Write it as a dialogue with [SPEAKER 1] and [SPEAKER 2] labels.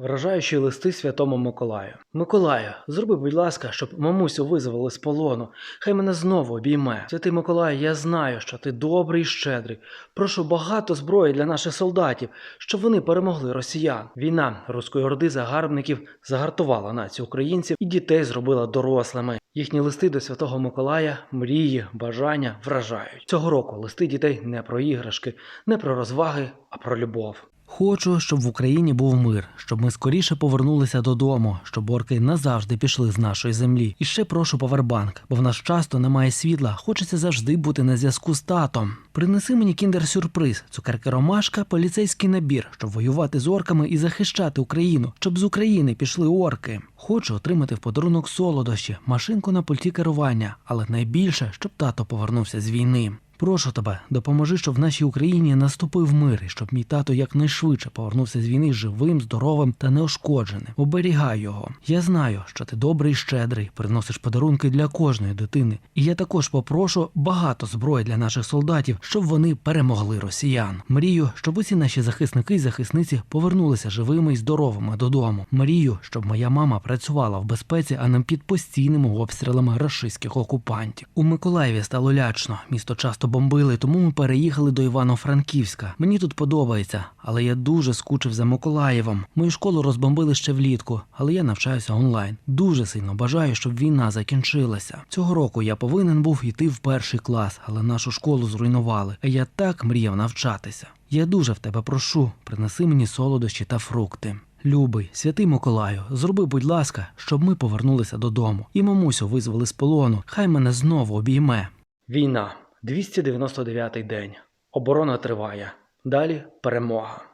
[SPEAKER 1] Вражаючі листи святому Миколаю. Миколаю, зроби, будь ласка, щоб мамусю визволили з полону. Хай мене знову обійме. Святий Миколаю, я знаю, що ти добрий і щедрий. Прошу багато зброї для наших солдатів, щоб вони перемогли росіян. Війна руської орди загарбників загартувала націю українців і дітей зробила дорослими. Їхні листи до святого Миколая, мрії, бажання вражають. Цього року листи дітей не про іграшки, не про розваги, а про любов. Хочу, щоб в Україні був мир, щоб ми скоріше повернулися додому, щоб орки назавжди пішли з нашої землі. І ще прошу павербанк, бо в нас часто немає світла. Хочеться завжди бути на зв'язку з татом. Принеси мені кіндер-сюрприз, цукерки ромашка, поліцейський набір, щоб воювати з орками і захищати Україну, щоб з України пішли орки. Хочу отримати в подарунок солодощі, машинку на пульті керування, але найбільше, щоб тато повернувся з війни. Прошу тебе, допоможи, щоб в нашій Україні наступив мир, і щоб мій тато якнайшвидше повернувся з війни живим, здоровим та неошкодженим. Оберігай його. Я знаю, що ти добрий, і щедрий, приносиш подарунки для кожної дитини. І я також попрошу багато зброї для наших солдатів, щоб вони перемогли росіян. Мрію, щоб усі наші захисники і захисниці повернулися живими і здоровими додому. Мрію, щоб моя мама працювала в безпеці, а не під постійними обстрілами рашистських окупантів. У Миколаєві стало лячно. Місто часто бомбили, тому ми переїхали до Івано-Франківська. Мені тут подобається, але я дуже скучив за Миколаєвом. Мою школу розбомбили ще влітку, але я навчаюся онлайн. Дуже сильно бажаю, щоб війна закінчилася. Цього року я повинен був йти в перший клас, але нашу школу зруйнували. А я так мріяв навчатися. Я дуже в тебе прошу, принеси мені солодощі та фрукти. Любий, святий Миколаю, зроби, будь ласка, щоб ми повернулися додому. І мамусю визвали з полону. Хай мене знову обійме. Війна. 299 день. Оборона триває. Далі перемога.